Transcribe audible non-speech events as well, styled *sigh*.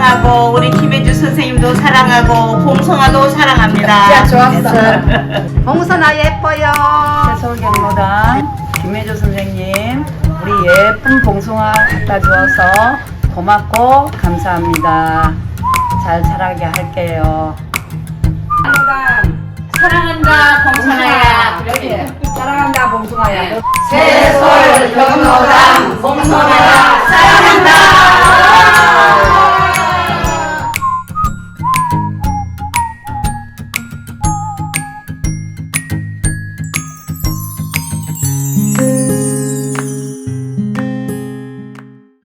사랑하고 우리 김혜주 선생님도 사랑하고 봉성아도 사랑합니다. 야 좋았어. *laughs* 봉선아 예뻐요. 세솔경로당 김혜주 선생님 우리 예쁜 봉숭아 갖다 주어서 고맙고 감사합니다. 잘 자라게 할게요. 사랑한다 봉성아야. 그렇게. 사랑한다 봉숭아야. 해설경로당 네.